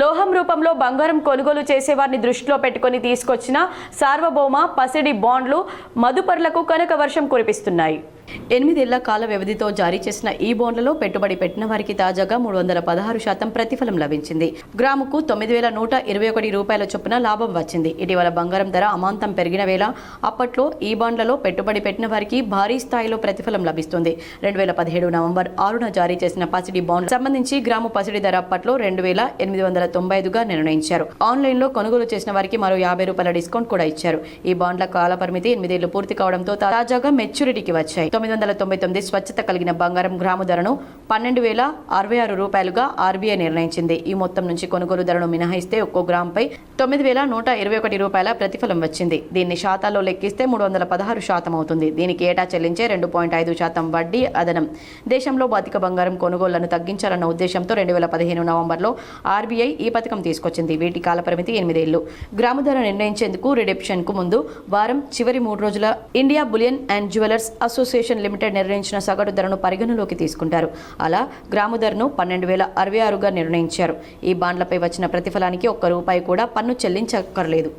లోహం రూపంలో బంగారం కొనుగోలు చేసేవారిని దృష్టిలో పెట్టుకొని తీసుకొచ్చిన సార్వభౌమ పసిడి బాండ్లు మదుపర్లకు కనక వర్షం కురిపిస్తున్నాయి. ఎనిమిదేళ్ళ కాల వ్యవధితో జారీ చేసిన ఈ బాండ్లలో పెట్టుబడి పెట్టిన వారికి తాజాగా మూడు వందల పదహారు శాతం ప్రతిఫలం లభించింది. గ్రాముకు తొమ్మిది వేల నూట ఇరవై ఒకటి రూపాయల చొప్పున లాభం వచ్చింది. ఇటీవల బంగారం ధర అమాంతం పెరిగిన వేళ అప్పట్లో ఈ బాండ్లలో పెట్టుబడి పెట్టిన వారికి భారీ స్థాయిలో ప్రతిఫలం లభిస్తుంది. రెండు వేల పదిహేడు నవంబర్ ఆరున జారీ చేసిన పసిడి బాండ్ సంబంధించి గ్రాము పసిడి ధర అప్పట్లో రెండు వేల ఎనిమిది వందల తొంభై ఐదుగా నిర్ణయించారు. ఆన్లైన్లో కొనుగోలు చేసిన వారికి మరో యాభై రూపాయల డిస్కౌంట్ కూడా ఇచ్చారు. ఈ బాండ్ల కాల పరిమితి ఎనిమిదేళ్ళు పూర్తి కావడంతో తాజాగా మెచ్యూరిటీకి వచ్చాయి. తొమ్మిది వందల తొంభై తొమ్మిది స్వచ్ఛత కలిగిన బంగారం గ్రాము ధరను పన్నెండు వేల అరవై ఆరు రూపాయలుగా ఆర్బీఐ నిర్ణయించింది. ఈ మొత్తం నుంచి కొనుగోలు ధరను మినహాయిస్తే ఒక్కో గ్రాంపై తొమ్మిది వేల నూట ఇరవై ఒకటి రూపాయల ప్రతిఫలం వచ్చింది. దీన్ని శాతాల్లో లెక్కిస్తే మూడు వందల పదహారు శాతం అవుతుంది. దీనికి ఏటా చెల్లించే రెండు పాయింట్ ఐదు శాతం వడ్డీ అదనం. దేశంలో బాతిక బంగారం కొనుగోళ్ళను తగ్గించాలన్న ఉద్దేశంతో రెండు వేల పదిహేను నవంబర్లో ఆర్బీఐ ఈ పథకం తీసుకొచ్చింది. వీటి కాల పరిమితి ఎనిమిదేళ్ళు. గ్రాము ధర నిర్ణయించేందుకు రిడెప్షన్కు ముందు వారం చివరి మూడు రోజుల India bullion and jewellers association limited నిర్ణయించిన సగటు ధరను పరిగణలోకి తీసుకుంటారు. అలా గ్రాము ధరను పన్నెండు వేల అరవై ఆరుగా నిర్ణయించారు. ఈ బాండ్లపై వచ్చిన ప్రతిఫలానికి ఒక్క రూపాయి కూడా పన్ను చెల్లించక్కర్లేదు.